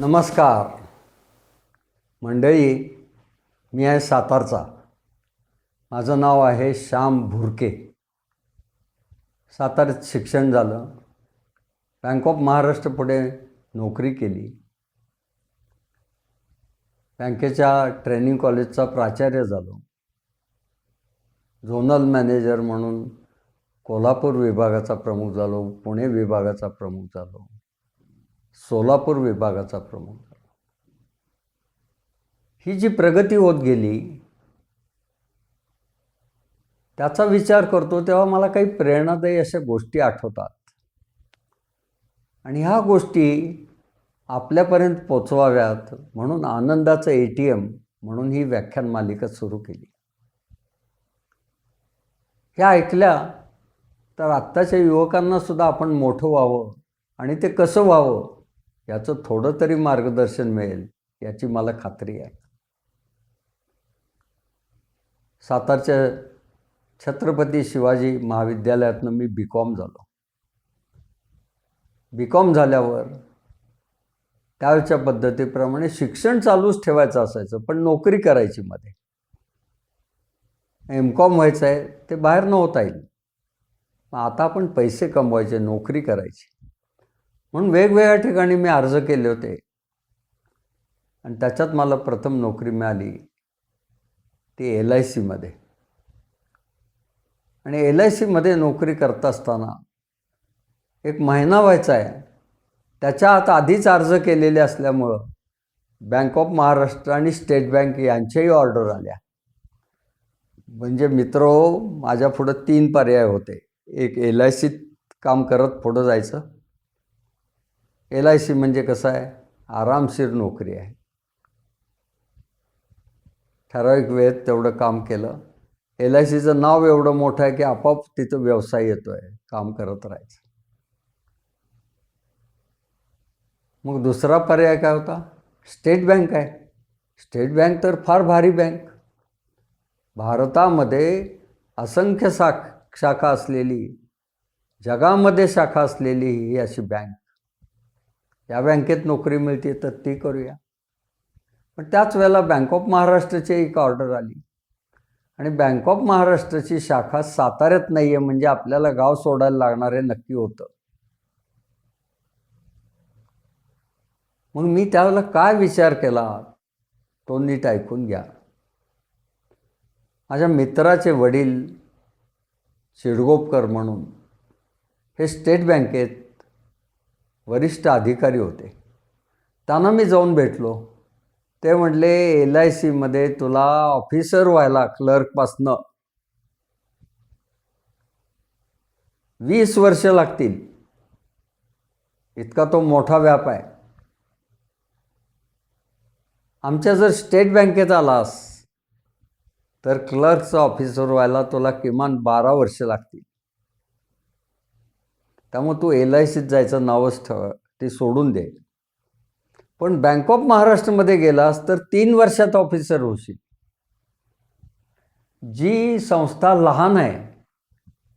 नमस्कार. मंडळी मी आहे सातारचा. माझं नाव आहे श्याम भुरके. साताऱ्यात शिक्षण झालं. बँक ऑफ महाराष्ट्र पुढे नोकरी केली. बँकेच्या ट्रेनिंग कॉलेजचा प्राचार्य झालो. झोनल मॅनेजर म्हणून कोल्हापूर विभागाचा प्रमुख झालो. पुणे विभागाचा प्रमुख झालो. सोलापूर विभागाचा प्रमुख ही जी प्रगती होत गेली त्याचा विचार करतो तेव्हा मला काही प्रेरणादायी अशा गोष्टी आठवतात. आणि ह्या गोष्टी आपल्यापर्यंत पोचवाव्यात म्हणून आनंदाचं ए टी एम म्हणून ही व्याख्यान मालिका सुरू केली. ह्या ऐकल्या तर आत्ताच्या युवकांना सुद्धा आपण मोठं व्हावं आणि ते कसं व्हावं याचं थोडं तरी मार्गदर्शन मिळेल याची मला खात्री आहे. सातारच्या छत्रपती शिवाजी महाविद्यालयातनं मी बी कॉम झालो. बी कॉम झाल्यावर त्यावेळच्या पद्धतीप्रमाणे शिक्षण चालूच ठेवायचं असायचं पण नोकरी करायची मध्ये. एम कॉम व्हायचं आहे ते बाहेर न होता येईल. मग आता आपण पैसे कमवायचे नोकरी करायची. म्हणून वेगवेगळ्या ठिकाणी मी अर्ज केले होते. आणि त्याच्यात मला प्रथम नोकरी मिळाली ती एल आय सीमध्ये आणि एल आय सीमध्ये नोकरी करत असताना एक महिना व्हायचा आहे. त्याच्या आत आधीच अर्ज केलेले असल्यामुळं बँक ऑफ महाराष्ट्र आणि स्टेट बँक यांच्याही ऑर्डर आल्या. म्हणजे मित्र माझ्या पुढं तीन पर्याय होते. एक एल आय सीत काम करत पुढं जायचं. एल आय सी म्हणजे कसं आहे? आरामशीर नोकरी आहे. ठराविक वेळेत तेवढं काम केलं. एल आय सीचं नाव एवढं मोठं आहे की आपोआप तिथं व्यवसाय येतो आहे काम करत राहायचं. मग दुसरा पर्याय काय होता? स्टेट बँक आहे. स्टेट बँक तर फार भारी बँक. भारतामध्ये असंख्य शाख शाखा असलेली जगामध्ये शाखा असलेली ही अशी बँक. या बँकेत नोकरी मिळते तर ती करूया. पण त्याच वेळेला बँक ऑफ महाराष्ट्राची एक ऑर्डर आली. आणि बँक ऑफ महाराष्ट्राची शाखा साताऱ्यात नाही आहे म्हणजे आपल्याला गाव सोडायला लागणार आहे नक्की होतं. मग मी त्यावेळेला काय विचार केला? तो नीट ऐकून घ्या. माझ्या मित्राचे वडील शिडगोपकर म्हणून हे स्टेट बँकेत वरिष्ठ अधिकारी होते. त्यांना मी जाऊन भेटलो. ते म्हटले एल आय सीमध्ये तुला ऑफिसर व्हायला क्लर्कपासनं वीस वर्ष लागतील. इतका तो मोठा व्याप आहे. आमच्या जर स्टेट बँकेत आलास तर क्लर्कचं ऑफिसर व्हायला तुला किमान बारा वर्ष लागतील. त्यामुळे तू एल आय सीत जायचं नावच ठेव ते सोडून दे. पण बँक ऑफ महाराष्ट्रमध्ये गेलास तर तीन वर्षात ऑफिसर होशील. जी संस्था लहान आहे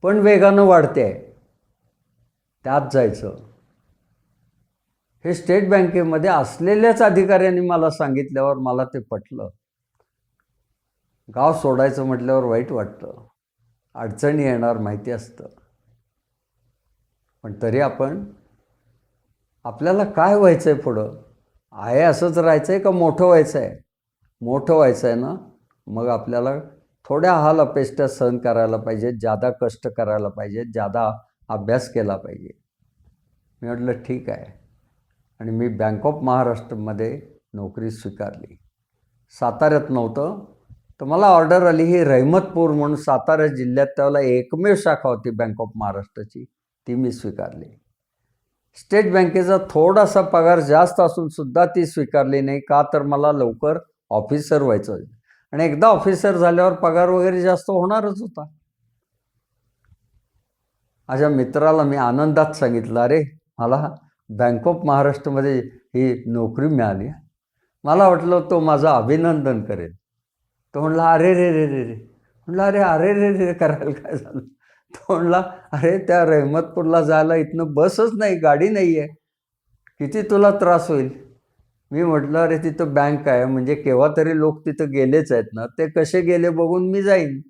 पण वेगानं वाढते आहे त्यात जायचं. हे स्टेट बँकेमध्ये असलेल्याच अधिकाऱ्यांनी मला सांगितल्यावर मला ते पटलं. गाव सोडायचं म्हटल्यावर वाईट वाटतं. अडचणी येणार माहिती असतं. पण तरी आपण आपल्याला काय व्हायचं आहे पुढं? आहे असंच राहायचं आहे का मोठं व्हायचं आहे मोठं व्हायचं आहे ना? मग आपल्याला थोड्या हाल अपेष्टा सहन करायला पाहिजे जादा कष्ट करायला पाहिजे जादा अभ्यास केला पाहिजे. मी म्हटलं ठीक आहे. आणि मी बँक ऑफ महाराष्ट्रमध्ये नोकरी स्वीकारली. साताऱ्यात नव्हतं. तर मला ऑर्डर आली ही रहमतपूर म्हणून सातारा जिल्ह्यात त्याला एकमेव शाखा होती बँक ऑफ महाराष्ट्राची ती मी स्वीकारली. स्टेट बँकेचा थोडासा पगार जास्त असून सुद्धा ती स्वीकारली नाही. का तर मला लवकर ऑफिसर व्हायचं आणि एकदा ऑफिसर झाल्यावर पगार वगैरे जास्त होणारच होता. माझ्या मित्राला मी आनंदात सांगितलं अरे मला बँक ऑफ महाराष्ट्रमध्ये ही नोकरी मिळाली. मला वाटलं तो माझं अभिनंदन करेल. तो म्हणला अरे रे रे रे रे. म्हणलं अरे अरे रे रे करायला काय झालं? तो म्हणला अरे त्या रहमतपूरला जायला इथनं बसच नाही गाडी नाही आहे किती तुला त्रास होईल? मी म्हटलं अरे तिथं बँक आहे म्हणजे केव्हा तरी लोक तिथं गेलेच आहेत ना ते कसे गेले बघून मी जाईन.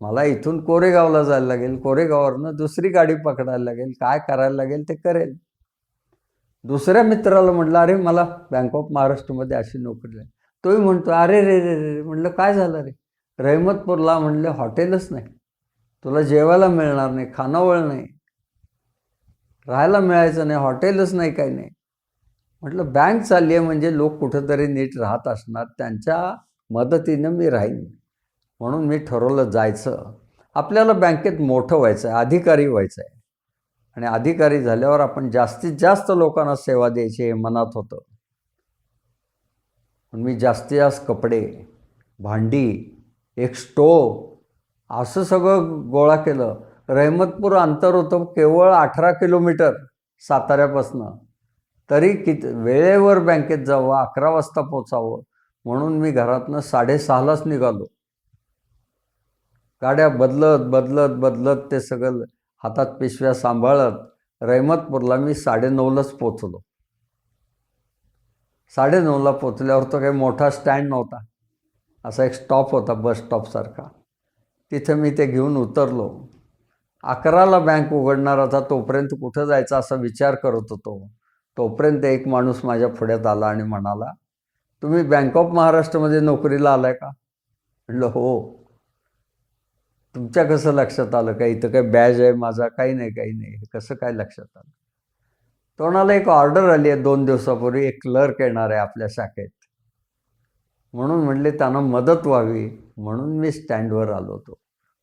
मला इथून कोरेगावला जायला लागेल कोरेगाववरनं दुसरी गाडी पकडायला लागेल काय करायला लागेल ते करेल. दुसऱ्या मित्राला म्हटलं अरे मला बँक ऑफ महाराष्ट्रमध्ये अशी नोकरी आहे तोही म्हणतो अरे रे रे रे म्हटलं काय झालं रे? रहमतपूरला म्हणलं हॉटेलच नाही. तुला जेवायला मिळणार नाही खानावळ नाही. राहायला मिळायचं नाही हॉटेलच नाही काही नाही. म्हटलं बँक चालली आहे म्हणजे लोक कुठंतरी नीट राहत असणार त्यांच्या मदतीनं मी राहीन. म्हणून मी ठरवलं जायचं. आपल्याला बँकेत मोठं व्हायचं आहे अधिकारी व्हायचं आहे आणि अधिकारी झाल्यावर आपण जास्तीत जास्त लोकांना सेवा द्यायची हे मनात होतं. पण मी जास्तीत जास्त कपडे भांडी एक स्टोव असं सगळं गोळा केलं. रहमतपूर अंतर होतं केवळ अठरा किलोमीटर साताऱ्यापासनं. तरी कित वेळेवर बँकेत जावं अकरा वाजता पोचावं म्हणून मी घरातनं साडेसहालाच निघालो. गाड्या बदलत बदलत बदलत ते सगळं हातात पिशव्या सांभाळत रहमतपूरला मी साडेनऊलाच पोचलो. साडेनऊला पोचल्यावर तो काही मोठा स्टँड नव्हता. असा एक स्टॉप होता बस स्टॉपसारखा. तिथं मी ते घेऊन उतरलो. अकराला बँक उघडणार होता तोपर्यंत कुठं जायचा असा विचार करत होतो. तोपर्यंत एक माणूस माझ्या पुढ्यात आला आणि म्हणाला तुम्ही बँक ऑफ महाराष्ट्रामध्ये नोकरीला आलाय का? म्हटलं हो. तुमच्या कसं लक्षात आलं का? इथं काही बॅज आहे माझा? काही नाही काही नाही. हे कसं काय लक्षात आलं? तोंडाला एक ऑर्डर आली आहे दोन दिवसापूर्वी. एक क्लर्क येणार आहे आपल्या शाखेत. म्हणून म्हणले त्यांना मदत व्हावी. म्हणून मी स्टँडवर आलो होतो.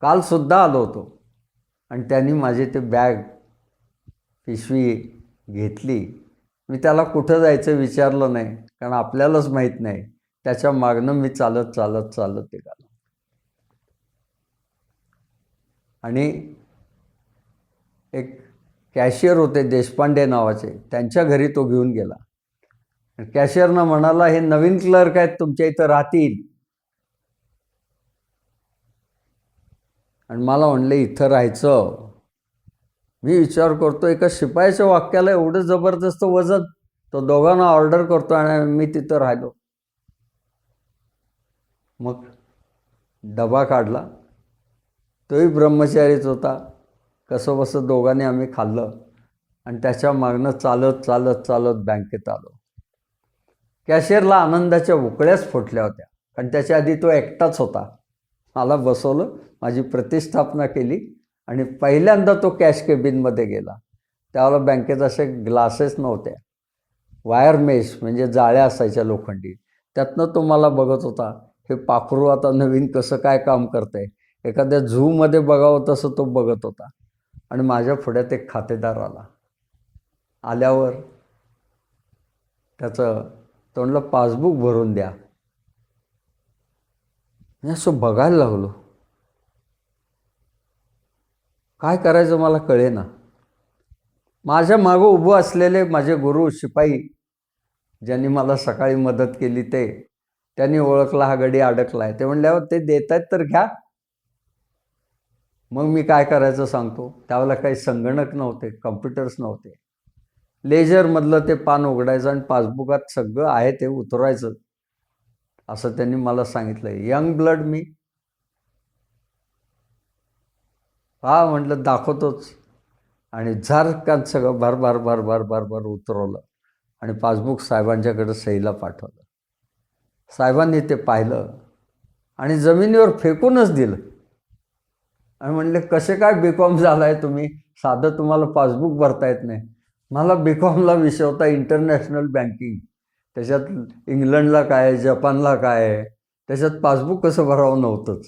कालसुद्धा आलो होतो. आणि त्यांनी माझी ते बॅग पिशवी घेतली. मी त्याला कुठं जायचं विचारलं नाही कारण आपल्यालाच माहीत नाही. त्याच्या मागनं मी चालत चालत चालत ते निघालो. आणि एक कॅशियर होते देशपांडे नावाचे त्यांच्या घरी तो घेऊन गेला. कॅशियरनं म्हणाला हे नवीन क्लर्क आहेत तुमच्या इथं राहतील. आणि मला म्हणले इथं राहायचं. मी विचार करतो एका शिपायाच्या वाक्याला एवढं जबरदस्त वजन तो दोघांना ऑर्डर करतो आणि मी तिथं राहिलो. मग डबा काढला. तोही ब्रह्मचारीच होता. कसं बसं दोघांनी आम्ही खाल्लं. आणि त्याच्या मागनं चालत चालत चालत बँकेत आलो. कॅशियरला आनंदाच्या उकळ्याच फुटल्या होत्या. कारण त्याच्या आधी तो एकटाच होता. मला बसवलं माझी प्रतिष्ठापना केली आणि पहिल्यांदा तो कॅश केबिनमध्ये गेला. त्यावेळेला बँकेत असे ग्लासेस नव्हत्या वायर मेश म्हणजे जाळ्या असायच्या लोखंडी. त्यातनं तो मला बघत होता हे पाखरू आता नवीन कसं काय काम करतंय? एखाद्या झूमध्ये बघावं तसं तो बघत होता. आणि माझ्या पुढ्यात एक खातेदार आला. आल्यावर त्याचं तोंडलं पासबुक भरून द्या. मी असं बघायला लागलो. काय करायचं मला कळेना. माझ्या मागं उभं असलेले माझे गुरु शिपाई ज्यांनी मला सकाळी मदत केली ते त्यांनी ओळखला हा गडी अडकला आहे ते म्हणल्यावर ते देत आहेत तर घ्या. मग मी काय करायचं सांगतो? त्यावेळेला काही संगणक नव्हते कम्प्युटर्स नव्हते. लेजरमधलं ते पान उघडायचं आणि पासबुकात सगळं आहे ते उतरवायचं असं त्यांनी मला सांगितलं यंग ब्लड मी. हा म्हटलं दाखवतोच. आणि झारकात सगळं भर भर भर भर भर भर उतरवलं. आणि पासबुक साहेबांच्याकडे सहीला पाठवलं. साहेबांनी ते पाहिलं. आणि जमिनीवर फेकूनच दिलं. आणि म्हणले कसे काय बी कॉम झाला आहे तुम्ही? साधं तुम्हाला पासबुक भरता येत नाही. मला बी कॉमला विषय होता इंटरनॅशनल बँकिंग त्याच्यात इंग्लंडला काय आहे जपानला काय आहे त्याच्यात पासबुक कसं भरावं नव्हतंच.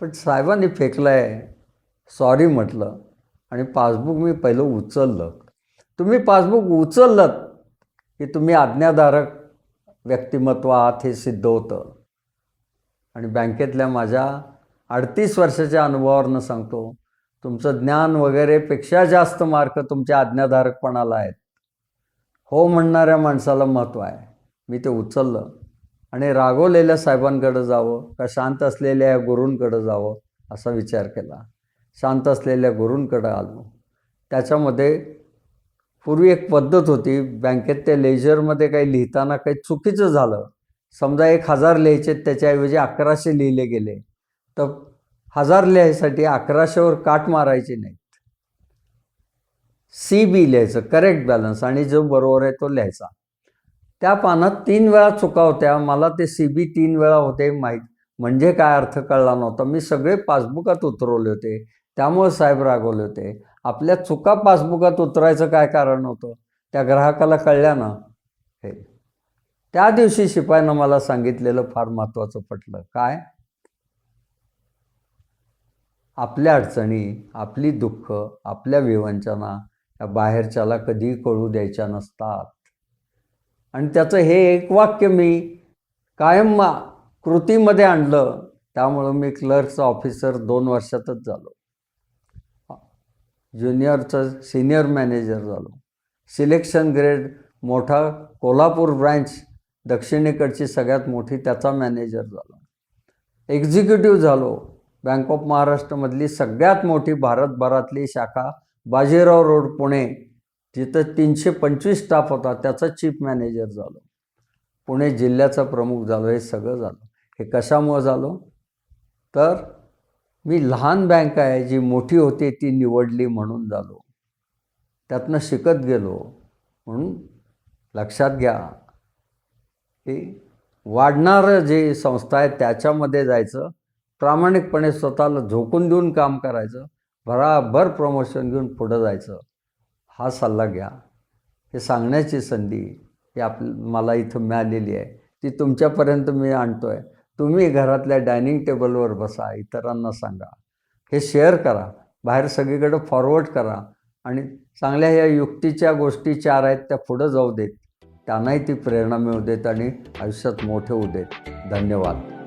पण साहेबांनी फेकलं आहे सॉरी म्हटलं. आणि पासबुक मी पहिलं उचललं. तुम्ही पासबुक उचललं की तुम्ही आज्ञाधारक व्यक्तिमत्व आहात हे सिद्ध होतं. आणि बँकेतल्या माझ्या अडतीस वर्षाच्या अनुभवावरनं सांगतो तुमचं ज्ञान वगैरेपेक्षा जास्त मार्क तुमच्या आज्ञाधारकपणाला आहेत. हो म्हणणाऱ्या माणसाला महत्त्व आहे. मी ते उचललं आणि रागवलेल्या साहेबांकडं जावं का शांत असलेल्या गुरूंकडं जावं असा विचार केला. शांत असलेल्या गुरूंकडं आलो. त्याच्यामध्ये पूर्वी एक पद्धत होती बँकेत त्या लेजरमध्ये काही लिहिताना काही चुकीचं झालं. समजा एक हजार लिहायचे त्याच्याऐवजी अकराशे लिहिले गेले. तर हजार लिहायसाठी अकराशेवर काट मारायची नाहीत. सी बी लिहायचं करेक्ट बॅलन्स आणि जो बरोबर आहे तो लिहायचा. त्या पानात तीन वेळा चुका होत्या मला ते सी बी तीन वेळा होते माहीत. म्हणजे काय अर्थ कळला नव्हता. मी सगळे पासबुकात उतरवले होते. त्यामुळे साहेब रागवले होते. आपल्या चुका पासबुकात उतरायचं काय कारण होतं? त्या ग्राहकाला कळल्या ना? हे. त्या दिवशी शिपायानं मला सांगितलेलं फार महत्त्वाचं पटलं. काय? आपल्या अडचणी आपली दुःख आपल्या विवंचना या बाहेरच्याला कधी कळू द्यायच्या नसतात. आणि त्याचं हे एक वाक्य मी कायम मा कृतीमध्ये आणलं त्यामुळं मी क्लर्कचा ऑफिसर दोन वर्षातच झालो. ज्युनियरचं सिनियर मॅनेजर झालो. सिलेक्शन ग्रेड मोठा कोल्हापूर ब्रँच दक्षिणेकडची सगळ्यात मोठी त्याचा मॅनेजर झालो. एक्झिक्युटिव्ह झालो. बँक ऑफ महाराष्ट्रमधली सगळ्यात मोठी भारतभरातली शाखा बाजीराव रोड पुणे. जिथं तीनशे पंचवीस स्टाफ होता त्याचा चीफ मॅनेजर झालो. पुणे जिल्ह्याचा प्रमुख झालो हे सगळं झालं. हे कशामुळं झालो? तर मी लहान बँक आहे जी मोठी होती ती निवडली म्हणून झालो. त्यातनं शिकत गेलो. म्हणून लक्षात घ्या की वाढणारं जे संस्था आहे त्याच्यामध्ये जायचं प्रामाणिकपणे स्वतःला झोकून देऊन काम करायचं भराभर प्रमोशन घेऊन पुढं जायचं हा सल्ला घ्या. हे सांगण्याची संधी ही आप मला इथं मिळालेली आहे. ती तुमच्यापर्यंत मी आणतो आहे तुम्ही घरातल्या डायनिंग टेबलवर बसा इतरांना सांगा. हे शेअर करा. बाहेर सगळीकडे फॉरवर्ड करा. आणि चांगल्या ह्या युक्तीच्या गोष्टी चार आहेत त्या पुढं जाऊ देत. त्यांनाही ती प्रेरणा मिळू देत आणि आयुष्यात मोठे होऊ देत. धन्यवाद.